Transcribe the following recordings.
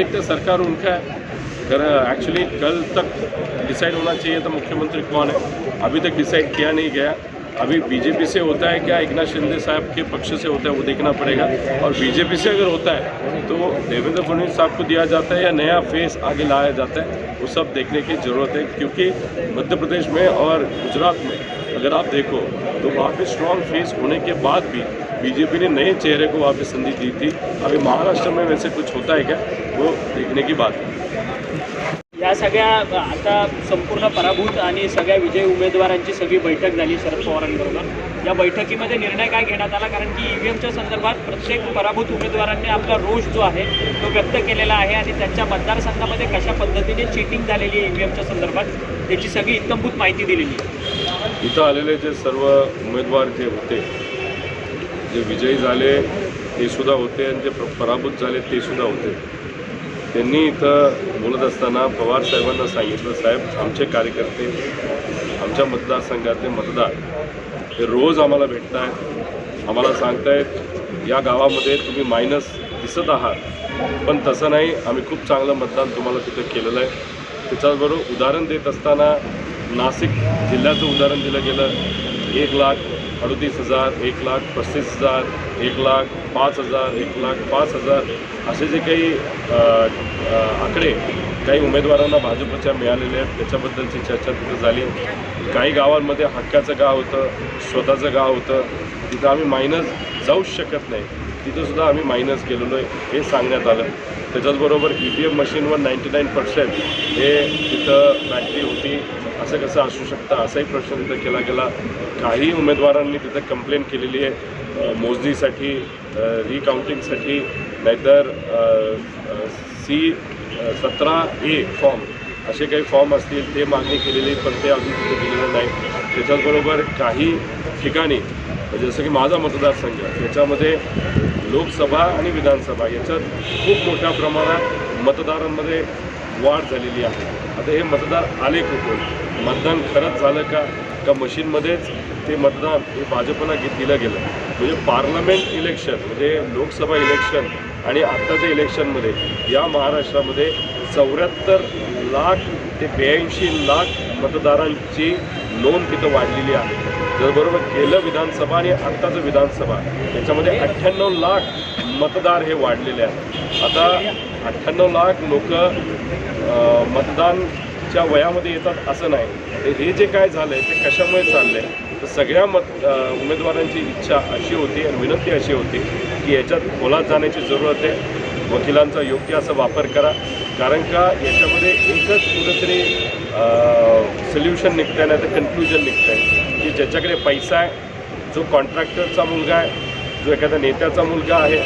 देखते हैं, सरकार उनका कर एक्चुअली कल तक डिसाइड होना चाहिए था मुख्यमंत्री कौन है। अभी तक डिसाइड किया नहीं गया। अभी बीजेपी से होता है क्या? एकनाथ शिंदे साहब के पक्ष से होता है वो देखना पड़ेगा। और बीजेपी से अगर होता है तो देवेंद्र फडणवीस साहब को दिया जाता है या नया फेस आगे लाया जाता है वो सब देखने की ज़रूरत है। क्योंकि मध्य प्रदेश में और गुजरात में अगर आप देखो तो वहाँ पे स्ट्रॉन्ग फेस होने के बाद भी बीजेपी ने नए चेहरे को वहाँ पे संधि दी थी। अभी महाराष्ट्र में वैसे कुछ होता है क्या? वो देखने की बात है। या सगळ्या आता संपूर्ण पराभूत आणि सगळ्या विजयी उमेदवारांची सगळी बैठक झाली शरद पवारांबरोबर. या बैठकीमध्ये निर्णय काय घेण्यात आला? कारण की ईव्हीएमच्या संदर्भात प्रत्येक पराभूत उमेदवारांनी आपला रोष जो आहे तो व्यक्त केलेला आहे आणि त्यांच्या मतदारसंघामध्ये कशा पद्धतीने चिटिंग झालेली आहे ईव्हीएमच्या संदर्भात त्याची सगळी इत्तमभूत माहिती दिलेली आहे. इथं आलेले जे सर्व उमेदवार जे होते जे विजयी झाले ते सुद्धा होते आणि जे पराभूत झाले ते सुद्धा होते. त्यांनी इथं बोलत असताना पवार साहेबांना सांगितलं साहेब आमचे कार्यकर्ते आमच्या मतदारसंघातले मतदार हे रोज आम्हाला भेटत आहेत आम्हाला सांगतायत या गावामध्ये तुम्ही मायनस दिसत आहात. पण तसं नाही आम्ही खूप चांगलं मतदान तुम्हाला तिथं केलेलं आहे. त्याच्याबरोबर उदाहरण देत असताना नाशिक जिल्ह्याचं उदाहरण दिलं गेलं. एक लाख अडतीस हजार एक लाख पस्तीस हजार एक लाख पाच हजार एक लाख पाच हजार असे जे काही आकडे काही उमेदवारांना भाजपच्या मिळालेले आहेत त्याच्याबद्दलची चर्चा तिथं झाली. काही गावांमध्ये हक्काचं गाव होतं स्वतःचं गाव होतं. तिथं आम्ही मायनस जाऊच शकत नाही. तिथंसुद्धा आम्ही मायनस गेलेलो आहे हे सांगण्यात आलं. त्याच्याचबरोबर ई व्ही एम मशीनवर नाईंटी नाईन पर्सेंट हे तिथं बॅटरी होती. असं कसं असू शकतं? असाही प्रश्न तिथं केला गेला. काही उमेदवारांनी तिथं कंप्लेंट केलेली आहे. मोजणीसाठी रिकाउंटिंगसाठी नाहीतर सी सतरा ए फॉर्म असे काही फॉर्म असतील ते मागणी केलेली पण ते अजून तिथे दिलेलं नाही. त्याच्याचबरोबर काही ठिकाणी जसं की माझा मतदारसंघ याच्यामध्ये लोकसभा आणि विधानसभा याच्यात खूप मोठ्या प्रमाणात मतदारांमध्ये वाढ झालेली आहे. आता हे मतदार आले कुठून मतदान खरंच झालं का? का मशीनमध्येच ते मतदान हे भाजपला घेत दिलं गेलं? म्हणजे पार्लमेंट इलेक्शन म्हणजे लोकसभा इलेक्शन आणि आत्ताच्या इलेक्शनमध्ये या महाराष्ट्रामध्ये चौऱ्याहत्तर लाख ते ब्याऐंशी लाख मतदारांची नोंद तिथं वाढलेली आहे. त्याचबरोबर गेलं विधानसभा आणि आत्ताचं विधानसभा याच्यामध्ये अठ्ठ्याण्णव लाख मतदार हे वाढलेले आहेत. आता अठ्ठ्याण्णव लाख लोक मतदानच्या वयामध्ये येतात असं नाही. तर हे जे काय झालं आहे ते कशामुळे चाललं आहे तर सगळ्या मत उमेदवारांची इच्छा अशी होती आणि विनंती अशी होती की याच्यात खोलात जाण्याची जरूरत आहे. वकिलांचा योग्य असा वापर करा. कारण का? याच्यामध्ये एकच कुठंतरी सोल्युशन निघतं आहे नाही तर कन्फ्युजन निघतं आहे की ज्याच्याकडे पैसा आहे जो कॉन्ट्रॅक्टरचा मुलगा आहे जो एखाद्या नेत्याचा मुलगा आहे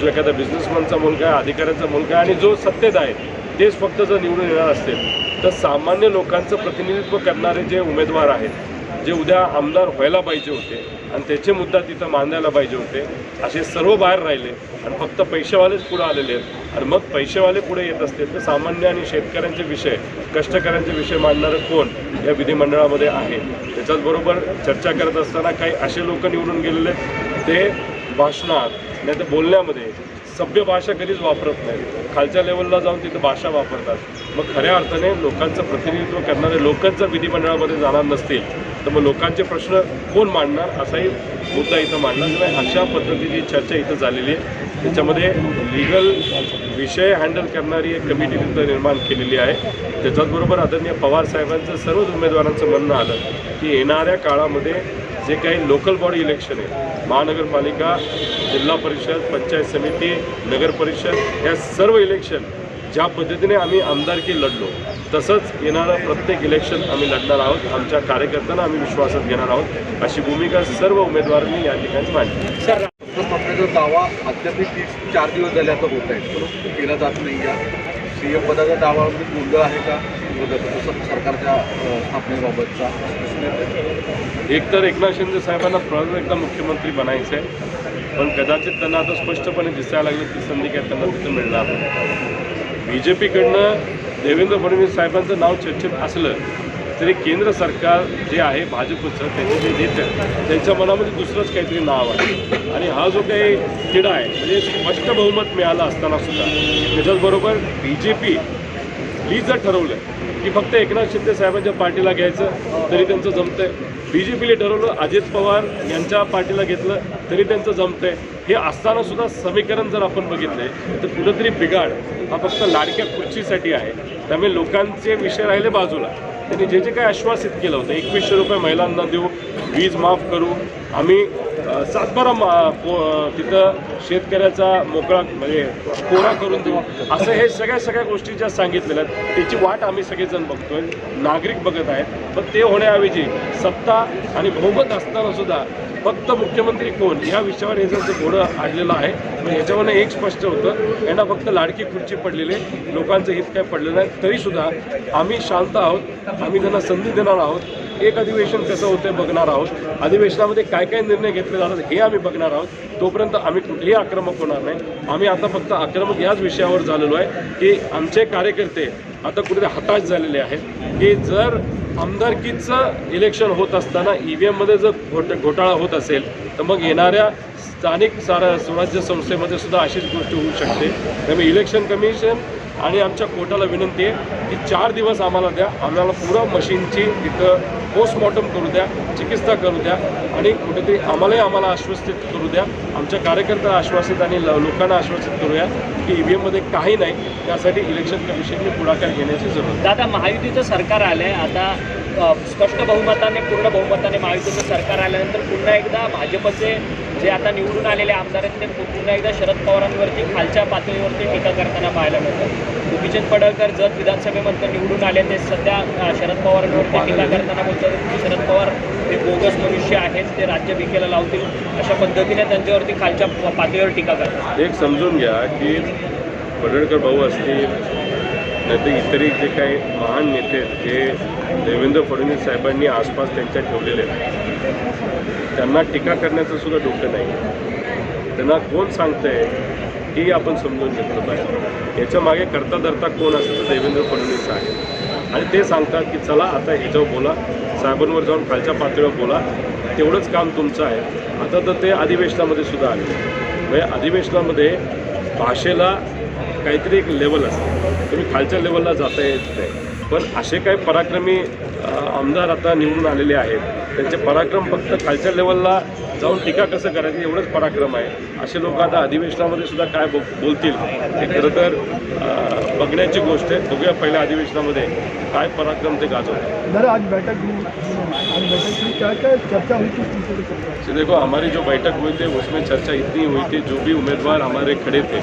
जो एखाद्या बिझनेसमॅनचा मुलगा आहे अधिकाऱ्याचा मुलगा आहे आणि जो सत्तेत आहे तेच फक्त जर निवडून येणार असतील तर सामान्य लोकांचं प्रतिनिधित्व करणारे जे उमेदवार आहेत जे उद्या आमदार व्हायला पाहिजे होते आणि त्याचे मुद्दा तिथं मांडायला पाहिजे होते असे सर्व बाहेर राहिले आणि फक्त पैसेवालेच पुढे आलेले आहेत. आणि मग पैसेवाले पुढे येत असतील तर सामान्य आणि शेतकऱ्यांचे विषय कष्टकऱ्यांचे विषय मांडणारं कोण या विधिमंडळामध्ये आहे? त्याच्याचबरोबर चर्चा करत असताना काही असे लोक निवडून गेलेले आहेत, ते भाषणात नाही तर बोलण्यामध्ये सभ्य भाषा कधीच वापरत नाही खालच्या लेवलला जाऊन तिथं भाषा वापरतात. मग खऱ्या अर्थाने लोकांचं प्रतिनिधित्व करणारे लोकच जर विधिमंडळामध्ये जाणार नसतील तर मग लोकांचे प्रश्न कोण मांडणार? असाही मुद्दा इथं मांडला नाही अशा पद्धतीची चर्चा इथं झालेली आहे. त्याच्यामध्ये लिगल विषय हँडल करणारी एक कमिटी तिथं निर्माण केलेली आहे. त्याच्याचबरोबर आदरणीय पवार साहेबांचं सर्वच उमेदवारांचं म्हणणं आलं की येणाऱ्या काळामध्ये जे काही लोकल बॉडी इलेक्शन आहे महानगरपालिका जिल्हा परिषद पंचायत समिती नगर परिषद या सर्व इलेक्शन ज्या पद्धतीने आम्ही आमदारकी लढलो तसंच येणारं प्रत्येक इलेक्शन आम्ही लढणार आहोत. आमच्या कार्यकर्त्यांना आम्ही विश्वासात घेणार आहोत. अशी भूमिका सर्व उमेदवारांनी या ठिकाणी मांडली. सर जो दावा अद्यापही तीस चार दिवस झाले आता होत आहे केला जात नाही या सी एम पदाचा दावा म्हणजे गोंधळ आहे का? तसं सरकारच्या स्थापनेबाबतचा एकतर एकनाथ शिंदे साहेबांना परत एकदा मुख्यमंत्री बनायचं आहे. पण कदाचित त्यांना आता स्पष्टपणे दिसायला लागलं ती संधी काय त्यांना तिथं मिळणार नाही. बी जे पीकडनं देवेंद्र फडणवीस साहेबांचं नाव चर्चेत असलं तरी केंद्र सरकार जे आहे भाजपचं त्याचे जे नेते त्यांच्या मनामध्ये दुसरंच काहीतरी नाव आहे. आणि हा जो काही तिढा आहे म्हणजे स्पष्ट बहुमत मिळालं असताना सुद्धा त्याच्याचबरोबर बी जे पी ली जर ठरवलं की फक्त एकनाथ शिंदे साहेबांच्या पार्टीला घ्यायचं तरी त्यांचं जमतंय. बी जे पीने ठरवलं अजित पवार यांच्या पार्टीला घेतलं तरी त्यांचं जमतंय. हे असताना सुद्धा समीकरण जर आपण बघितले तर कुठंतरी बिघाड हा फक्त लाडक्या खुर्चीसाठी आहे. त्यामुळे लोकांचे विषय राहिले बाजूला. त्यांनी जे जे काही आश्वासित केलं होतं एकवीसशे रुपये महिलांना देऊ वीज माफ करू आम्ही सातबारा मा तिथं शेतकऱ्याचा मोकळा म्हणजे कोरा करून देऊ. असं हे सगळ्या सगळ्या गोष्टी ज्या सांगितलेल्या आहेत त्याची वाट आम्ही सगळेजण बघतोय. नागरिक बघत आहेत. पण ते होण्याऐवजी सत्ता आणि बहुमत असताना सुद्धा फक्त मुख्यमंत्री कोण? या विषयावर हे जर घोडं आडलेलं आहे पण याच्यावरनं एक स्पष्ट होतं. यांना फक्त लाडकी खुर्ची पडलेले लोकांचं हित काय पडलेलं नाही. तरीसुद्धा आम्ही शांत आहोत. आम्ही त्यांना संधी देणार आहोत. एक अधिवेशन कसं होतं बघणार आहोत. अधिवेशनामध्ये काय काय निर्णय घेतले जातात हे आम्ही बघणार आहोत. तोपर्यंत आम्ही कुठेही आक्रमक होणार नाही. आम्ही आता फक्त आक्रमक याच विषयावर झालेलो आहे की आमचे कार्यकर्ते आता कुठेतरी हताश झालेले आहेत की जर आमदारकीचं इलेक्शन होत असताना ई व्ही एममध्ये जर घोट घोटाळा होत असेल तर मग येणाऱ्या स्थानिक सारा स्वराज्य संस्थेमध्ये सुद्धा अशीच गोष्ट होऊ शकते. त्यामुळे इलेक्शन कमिशन आणि आमच्या कोर्टाला विनंती आहे की चार दिवस आम्हाला द्या. आम्हाला पुरा मशीनची तिथं पोस्टमॉर्टम करू द्या चिकित्सा करू द्या आणि कुठेतरी आम्हालाही आम्हाला आश्वसित करू द्या. आमच्या कार्यकर्त्यांना आश्वासित आणि ल- लोकांना आश्वासित करूया की ई व्ही एममध्ये काही नाही. त्यासाठी इलेक्शन कमिशनने पुढाकार घेण्याची जरूर. दादा महायुतीचं सरकार आहे आता स्पष्ट बहुमताने पूर्ण बहुमताने महायुतीचं सरकार आल्यानंतर पुन्हा एकदा भाजपचे जे आता निवडून आलेले आमदार आहेत ते पुन्हा एकदा शरद पवारांवरती खालच्या पातळीवरती टीका करताना पाहायला मिळतं. गोपीचंद पडळकर जत विधानसभेमधनं निवडून आले ते सध्या शरद पवारांवरती टीका करताना बोलतात शरद पवार हे बोगस मनुष्य आहेत ते राज्य विकेला लावतील. अशा पद्धतीने त्यांच्यावरती खालच्या पातळीवर टीका करतात. एक समजून घ्या की पडळकर भाऊ असतील नाहीतर इतरही जे काही महान नेते आहेत, जे देवेंद्र फडणवीस साहेबांनी आसपास त्यांच्या ठेवलेले आहेत त्यांना टीका करण्याचं सुद्धा डोकं नाही. त्यांना कोण सांगतंय ही आपण समजून घेतलं पाहिजे. याच्या मागे करता धरता कोण असतं तर देवेंद्र फडणवीस आहे. आणि ते सांगतात की चला आता ह्याच्यावर बोला साहेबांवर जाऊन खालच्या पातळीवर बोला. तेवढंच काम तुमचं आहे. आता तर ते अधिवेशनामध्ये सुद्धा आले. म्हणजे अधिवेशनामध्ये भाषेला काहीतरी एक लेवल असते. तुम्ही खालच्या लेवलला जाता येत नाही पण असे काही पराक्रमी आमदार आता निवडून आलेले आहेत. त्यांचे पराक्रम फक्त खालच्या लेवलला जाऊन टीका कसं करायचं एवढंच पराक्रम आहे. असे लोक आता अधिवेशनामध्ये सुद्धा काय बो बोलतील हे खरं तर बघण्याची गोष्ट आहे. बघूया पहिल्या अधिवेशनामध्ये काय पराक्रम ते गाजवतात आज बैठक चर्चा हुई देखो हमारी जो बैठक हुई थी उसमें चर्चा इतनी हुई थी जो भी उम्मीदवार हमारे खड़े थे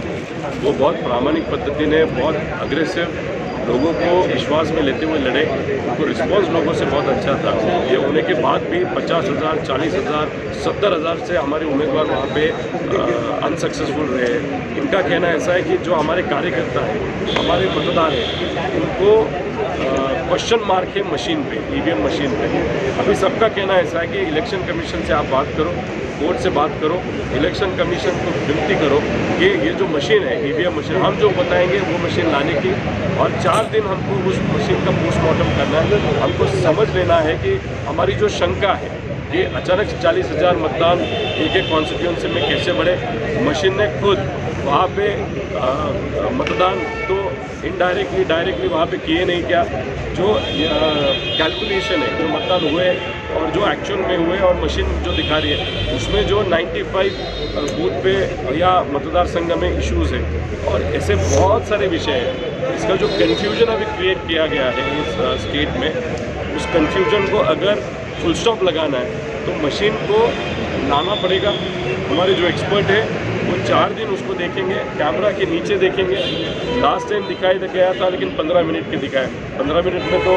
वो बहुत प्रामाणिक पद्धति ने बहुत अग्रेसिव लोगों को विश्वास में लेते हुए लड़े। उनको रिस्पॉन्स लोगों से बहुत अच्छा था। ये होने के बाद भी पचास हज़ार, चालीस हज़ार, सत्तर हज़ार से हमारे उम्मीदवार वहाँ पे अनसक्सेसफुल रहे। इनका कहना ऐसा है कि जो हमारे कार्यकर्ता हैं, हमारे मतदार हैं, उनको क्वेश्चन मार्क है मशीन पे ईवीएम मशीन पे। अभी सबका कहना ऐसा है कि इलेक्शन कमीशन से आप बात करो कोर्ट से बात करो इलेक्शन कमीशन को विनती करो। कि ये जो मशीन है ईवीएम मशीन हम जो बताएँगे वो मशीन लाने की। और चार दिन हमको उस मशीन का पोस्टमार्टम करना है। हमको समझ लेना है कि हमारी जो शंका है कि अचानक चालीस हज़ार मतदान एक एक कॉन्स्टिट्यूंसी में कैसे बढ़े। मशीन ने खुद वहाँ पे मतदान तो इनडायरेक्टली डायरेक्टली वहाँ पे किए नहीं क्या जो कैलकुलेशन है, जो मतदान हुए और जो एक्चुअल में हुए और मशीन जो दिखा रही है, उसमें जो 95 बूथ पे या मतदार संघ में इश्यूज़ है। और ऐसे बहुत सारे विषय हैं। इसका जो कन्फ्यूज़न अभी क्रिएट किया गया है इस स्टेट में, उस कन्फ्यूज़न को अगर फुल स्टॉप लगाना है तो मशीन को लाना पड़ेगा। हमारे जो एक्सपर्ट है वो चार दिन उसको देखेंगे कैमरा के नीचे देखेंगे। लास्ट टाइम दिखाई तो गया था, लेकिन पंद्रह मिनट के दिखाए। पंद्रह मिनट में तो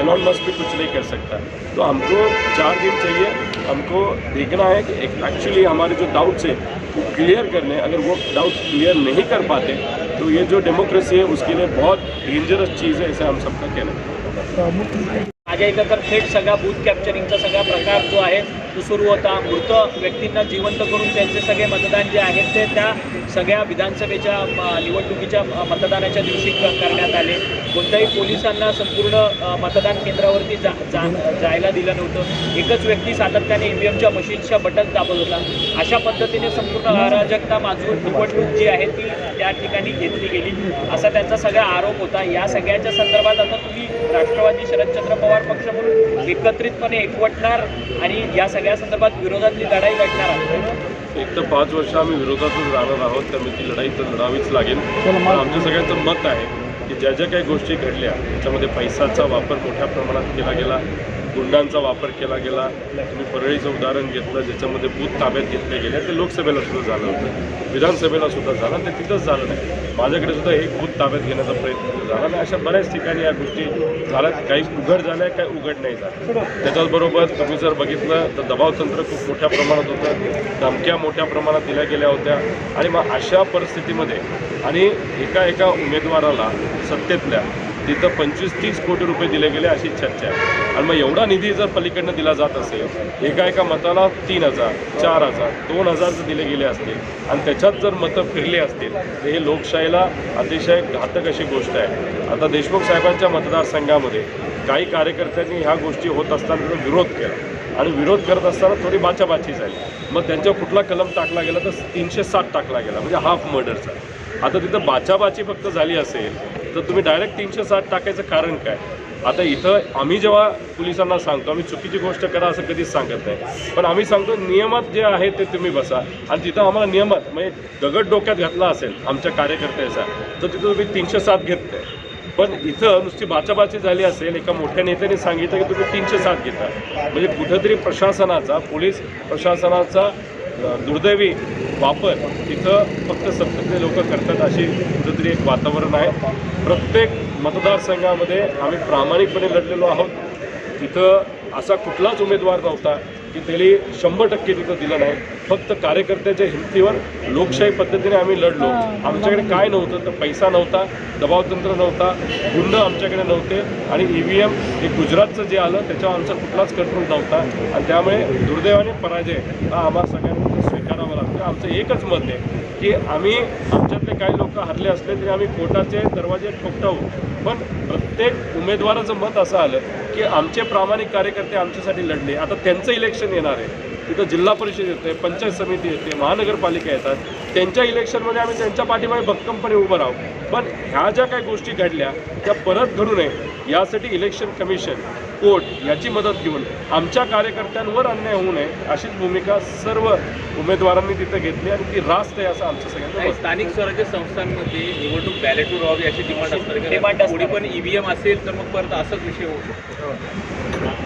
एलॉन मस्क भी कुछ नहीं कर सकता। तो हमको चार दिन चाहिए। हमको देखना है कि एक्चुअली हमारे जो डाउट्स है, वो क्लियर करने। अगर वो डाउट्स क्लियर नहीं कर पाते तो ये जो डेमोक्रेसी है, उसके लिए बहुत डेंजरस चीज़ है ऐसे हम सबका कहना है। माझ्या इथं थेट सगळा बूथ कॅप्चरिंगचा सगळा प्रकार जो तो सुरू होता. मृत व्यक्तींना जिवंत करून त्यांचे सगळे मतदान जे आहेत ते त्या सगळ्या विधानसभेच्या निवडणुकीच्या मतदानाच्या दिवशी करण्यात आले. कोणत्याही पोलिसांना संपूर्ण मतदान केंद्रावरती जा जा जायला दिलं नव्हतं. एकच व्यक्ती सातत्याने ई व्ही एमच्या मशीनच्या बटन दाबत होता. अशा पद्धतीने संपूर्ण अराजकता माजून निवडणूक जी आहे ती त्या ठिकाणी घेतली गेली. असा त्यांचा सगळा आरोप होता. या सगळ्याच्या संदर्भात आता तुम्ही राष्ट्रवादी शरदचंद्र पवार पक्ष म्हणून एकत्रितपणे एकवटणार आणि या सगळ्या संदर्भात विरोधातली लढाई लढणार आहात. एक तर पाच वर्ष आम्ही विरोधातच राहणार आहोत त्यामुळे ती लढाई तर लढावीच लागेल. पण आमच्या सगळ्यांचं मत आहे की ज्या ज्या काही गोष्टी घडल्या त्याच्यामध्ये पैशाचा वापर मोठ्या प्रमाणात केला गेला गुंडांचा वापर केला गेला तुम्ही परळीचं उदाहरण घेतलं ज्याच्यामध्ये बूथ ताब्यात घेतले गेले ते लोकसभेला सुद्धा झालं होतं. विधानसभेला सुद्धा झालं ते तिथंच झालं नाही. माझ्याकडे सुद्धा एक बूथ ताब्यात घेण्याचा प्रयत्न झाला आणि अशा बऱ्याच ठिकाणी या गोष्टी झाल्यात. काही उघड झाल्या काही उघड नाही झाल्या त्याच्याचबरोबर तुम्ही जर बघितलं तर दबाव तंत्र खूप मोठ्या प्रमाणात होतं. धमक्या मोठ्या प्रमाणात दिल्या गेल्या होत्या. आणि मग अशा परिस्थितीमध्ये आणि एका एका उमेदवाराला सत्तेतल्या तिथं पंचवीस तीस कोटी रुपये दिले गेले अशी चर्चा आहे. आणि मग एवढा निधी जर पलीकडनं दिला जात असेल एका एका मताला तीन हजार चार हजार दोन हजार जर दिले गेले असतील आणि त्याच्यात जर मतं फिरली असतील तर हे लोकशाहीला अतिशय घातक अशी गोष्ट आहे. आता देशमुख साहेबांच्या मतदारसंघामध्ये काही कार्यकर्त्यांनी ह्या गोष्टी होत असताना त्याचा विरोध केला. आणि विरोध करत असताना थोडी बाचाबाची झाली. मग त्यांच्यावर कुठला कलम टाकला गेला तर तीनशे सात टाकला गेला म्हणजे हाफ मर्डरचा. आता तिथं बाचाबाची फक्त झाली असेल तर तुम्ही डायरेक्ट तीनशे साठ टाकायचं कारण काय? आता इथं आम्ही जेव्हा पोलिसांना सांगतो आम्ही चुकीची गोष्ट करा असं कधीच सांगत नाही. पण आम्ही सांगतो नियमात जे आहे ते तुम्ही बसा. आणि तिथं आम्हाला नियमात म्हणजे दगड डोक्यात घातला असेल आमच्या कार्यकर्त्याचा तर तिथं तुम्ही तीनशे सात घेत नाही पण इथं नुसती बाचाबाची झाली असेल एका मोठ्या नेत्याने सांगितलं की तुम्ही तीनशे सात घेता. म्हणजे कुठंतरी प्रशासनाचा पोलीस प्रशासनाचा दुर्दैवी वापर तिथं फक्त सत्तेतले लोक करतात अशी कुठंतरी एक वातावरण आहे. प्रत्येक मतदारसंघामध्ये आम्ही प्रामाणिकपणे लढलेलो आहोत. तिथं असा कुठलाच उमेदवार नव्हता की त्यांनी शंभर टक्के तिथं दिलं नाही. फक्त कार्यकर्त्याच्या हिमतीवर लोकशाही पद्धतीने आम्ही लढलो. आमच्याकडे काय नव्हतं तर पैसा नव्हता दबावतंत्र नव्हता गुंड आमच्याकडे नव्हते आणि ई व्ही एम हे गुजरातचं जे आलं त्याच्यावर आमचा कुठलाच कंट्रोल नव्हता. आणि त्यामुळे दुर्दैवाने पराजय हा आम्हा सगळ्यांना आमचं एकच मत आहे की आम्ही आमच्यातले काही लोक हरले असले तरी आम्ही कोर्टाचे दरवाजे ठोकटावू. पण प्रत्येक उमेदवाराचं मत असं आलं की आमचे प्रामाणिक कार्यकर्ते आमच्यासाठी लढले. आता त्यांचं इलेक्शन येणार आहे. तिथं जिल्हा परिषद येते पंचायत समिती येते महानगरपालिका येतात. त्यांच्या इलेक्शनमध्ये आम्ही त्यांच्या पाठीमागे भक्कमपणे उभं राहू. पण ह्या ज्या काही गोष्टी घडल्या त्या परत घडू नये. यासाठी इलेक्शन कमिशन कोर्ट याची मदत घेऊन आमच्या कार्यकर्त्यांवर अन्याय होऊ नये अशीच भूमिका सर्व उमेदवारांनी तिथं घेतली आणि ती रास्त आहे असं आमचं आहे. स्थानिक स्वराज्य संस्थांमध्ये निवडणूक बॅलेटवर व्हावी अशी डिमांड कारण असते. कोणी पण ईव्हीएम असेल तर मग परत असाच विषय होऊ शकतो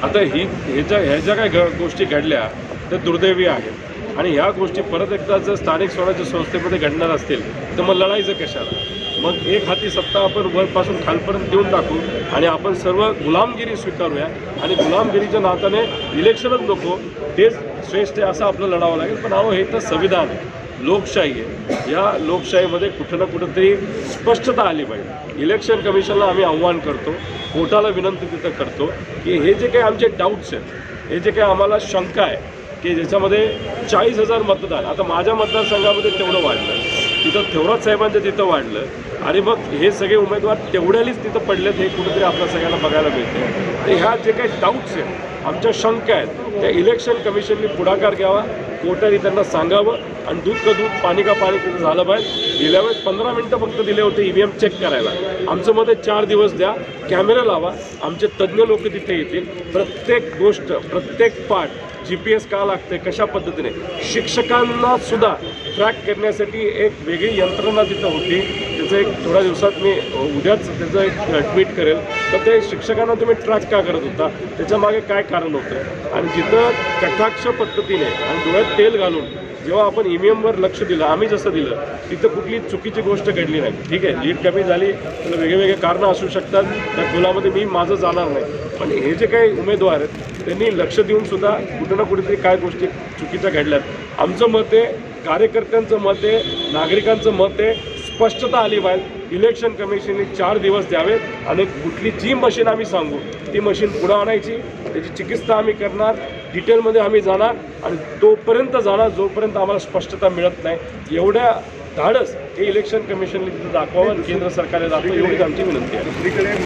आता ही हे ज्या ह्या ज्या काही घ- गोष्टी घडल्या त्या दुर्दैवी आहेत आणि ह्या गोष्टी परत एकदा जर स्थानिक स्वराज्य संस्थेमध्ये घडणार असतील तर मग लढायचं कशाला मग एक हाती सत्ता आपण वरपासून खालपर्यंत देऊन टाकू आणि आपण सर्व गुलामगिरी स्वीकारूया. आणि गुलामगिरीच्या नात्याने इलेक्शनच नको तेच श्रेष्ठ आहे असं आपलं लढावं लागेल. पण अहो हे तर संविधान आहे. लोकशाही आहे. या लोकशाहीमध्ये कुठं ना कुठंतरी स्पष्टता आली पाहिजे. इलेक्शन कमिशनला आम्ही आव्हान करतो कोर्टाला विनंती तिथं करतो की हे जे काही आमचे डाऊट्स आहेत हे जे काही आम्हाला शंका आहे की ज्याच्यामध्ये चाळीस हजार मतदान आता माझ्या मतदारसंघामध्ये तेवढं वाढलं. तिथं थोरात साहेबांचं तिथं वाढलं. आणि मग हे सगळे उमेदवार तेवढ्यालीच तिथं पडलेत हे कुठेतरी आपल्या सगळ्यांना बघायला मिळते तर ह्या जे काही डाऊट्स आहेत आमच्या शंका आहेत त्या इलेक्शन कमिशनने पुढाकार घ्यावा. कोर्टाने त्यांना सांगावं आणि दूध का दूध पाणी का पाणी तिथं झालं पाहिजे. गेल्या वेळेस पंधरा मिनटं फक्त दिले होते ई व्ही एम चेक करायला. आमचं मध्ये चार दिवस द्या कॅमेरा लावा आमचे तज्ज्ञ लोक तिथे येतील. प्रत्येक गोष्ट प्रत्येक पार्ट जी पी एस का लागते कशा पद्धतीने? शिक्षकांना सुद्धा ट्रॅक करण्यासाठी एक वेगळी यंत्रणा तिथं होती. त्याचं एक थोड्या दिवसात मी उद्याच त्याचं एक ट्विट करेल. तर ते शिक्षकांना तुम्ही ट्रॅक का करत होता? त्याच्यामागे काय कारण होतं? आणि जिथं कटाक्ष पद्धतीने आणि डोळ्यात तेल घालून जेव्हा आपण ई लक्ष दिलं आम्ही जसं दिलं तिथं कुठली चुकीची गोष्ट घडली नाही. ठीक आहे लीड कमी झाली तर वेगवेगळे कारणं असू शकतात. त्या खोलामध्ये मी माझं जाणार नाही. पण हे जे काही उमेदवार आहेत त्यांनी लक्ष देऊन सुद्धा कुठं ना कुठेतरी काय गोष्टी चुकीच्या घडल्यात. आमचं मत आहे कार्यकर्त्यांचं मत आहे नागरिकांचं मत आहे स्पष्टता आली पाहिजे इलेक्शन कमिशनने चार दिवस द्यावेत आणि कुठली जी मशीन आम्ही सांगू. ती मशीन पुढं आणायची त्याची चिकित्सा आम्ही करणार डिटेलमध्ये आम्ही जाणार आणि तोपर्यंत जाणार जोपर्यंत आम्हाला स्पष्टता मिळत नाही. एवढ्या धाडस हे इलेक्शन कमिशनने तिथं दाखवावं आणि केंद्र सरकारने दाखवावं एवढीच आमची विनंती आहे.